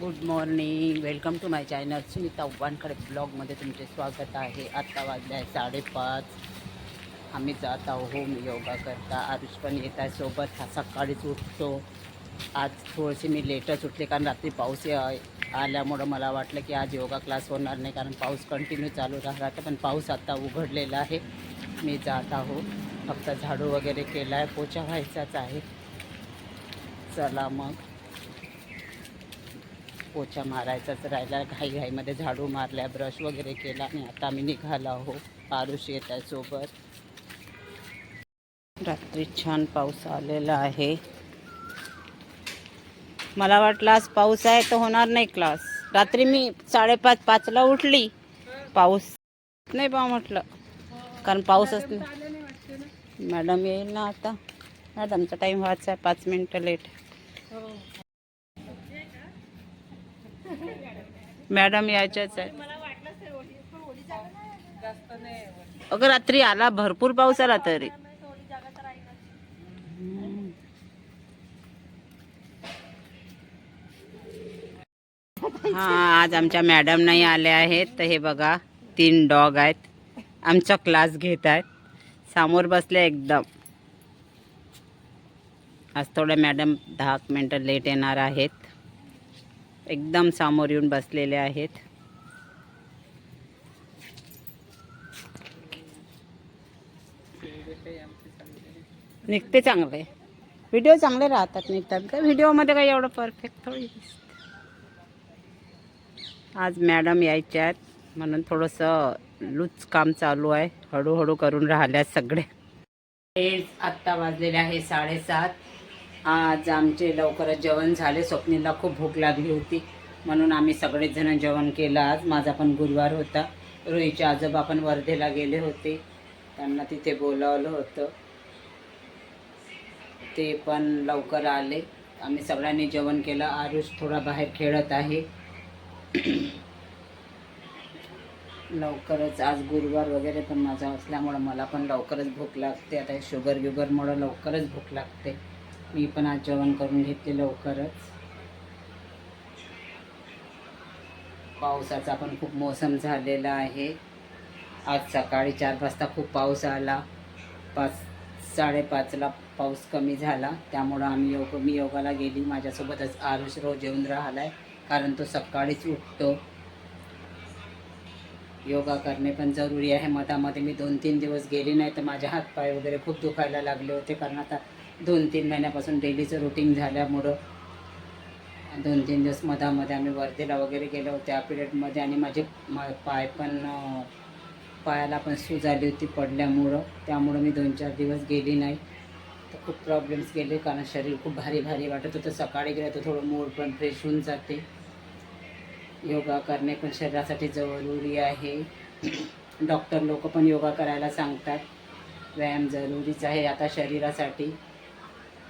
Good morning welcome to my channel Sunita उव्हाणकडे ब्लॉगमध्ये तुमचे स्वागत आहे. आत्ता वाजले आहे साडेपाच. आम्ही जात आहो योगा करता. आरुष पण येत आहे सोबत. हा सकाळीच उठतो. आज थोडीशी मी लेटच उठले कारण रात्री पाऊस आल्यामुळं मला वाटलं की आज योगा क्लास होणार नाही कारण पाऊस कंटिन्यू चालू राहतं पण पाऊस आता उघडलेला आहे. मी जात आहो फक्त झाडू वगैरे केला आहे पोछा व्हायचाच आहे. चला मग. पोछा मारायचाच राहिला घाई घाईमध्ये झाडू मारल्या ब्रश वगैरे केला आणि आता आम्ही निघालो आहो आरुष येत आहे सोबत. रात्री छान पाऊस आलेला आहे. मला वाटलं आज पाऊस आहे तर होणार नाही क्लास रात्री मी साडेपाच पाचला उठली. पाऊस नाही बा म्हटलं. कारण पाऊसच नाही. मॅडम येईल ना आता? मॅडमचा टाईम व्हायचा आहे पाच मिनटं लेट मॅडम यायच्याच आहे अगं रात्री आला भरपूर पाऊस आला तरी. हा आज आमच्या मॅडम नाही आल्या आहेत. तर हे बघा तीन डॉग आहेत. आमचा क्लास घेत आहेत. समोर बसले एकदम. आज थोड्या मॅडम दहा मिनटं लेट येणार आहेत. एकदम सामोर येऊन बसलेले आहेत. निघते चांगले व्हिडिओ चांगले राहतात निघतात. का व्हिडिओमध्ये काही एवढं परफेक्ट थोडी आज मॅडम यायच्या आहेत म्हणून थोडंसं लूच काम चालू आहे. हळूहळू करून राहिल्या सगळे. आत्ता वाजलेले आहे साडेसात. आज आमचे लवकरच जेवण झाले. स्वप्नीला खूप भूक लागली होती. म्हणून आम्ही सगळेजण जेवण केलं. आज माझा पण गुरुवार होता. रोहीचे आजोबा पण वर्धेला गेले होते. त्यांना तिथे बोलावलं होतं. ते पण लवकर आले. आम्ही सगळ्यांनी जेवण केलं. आरुष थोडा बाहेर खेळत आहे. लवकरच आज गुरुवार वगैरे पण माझा असल्यामुळं मला पण लवकरच भूक लागते. आता शुगर ग्युगरमुळं लवकरच भूक लागते. मी पण आज जेवण करून घेतले लवकरच. पावसाचा पण खूप मोसम झालेला आहे. आज सकाळी चार वाजता खूप पाऊस आला. पाच साडेपाचला पाऊस कमी झाला. त्यामुळं आम्ही योग मी योगाला गेली. माझ्यासोबतच आरुष रोज येऊन राहिला आहे कारण तो सकाळीच उठतो. योगा करणे पण जरुरी आहे. मधामध्ये मी दोन तीन दिवस गेली नाही तर माझे हातपाय वगैरे खूप दुखायला लागले होते. कारण आता दोन तीन महिन्यापासून डेलीचं रुटीन झाल्यामुळं दोन तीन दिवस मधामध्ये आम्ही वर्धेला वगैरे गेलो होतो. त्या पिरियडमध्ये आणि माझे मा पाय पण पायाला पण सूज आली होती पडल्यामुळं. त्यामुळं मी दोन चार दिवस गेली नाही. तर खूप प्रॉब्लेम्स गेले कारण शरीर खूप भारी भारी वाटत होतं. सकाळी गेलं तर थोडं मूड पण फ्रेश होऊन जाते. योगा करणे पण शरीरासाठी जरुरी आहे. डॉक्टर लोक पण योगा करायला सांगतात. व्यायाम जरुरीच आहे आता शरीरासाठी.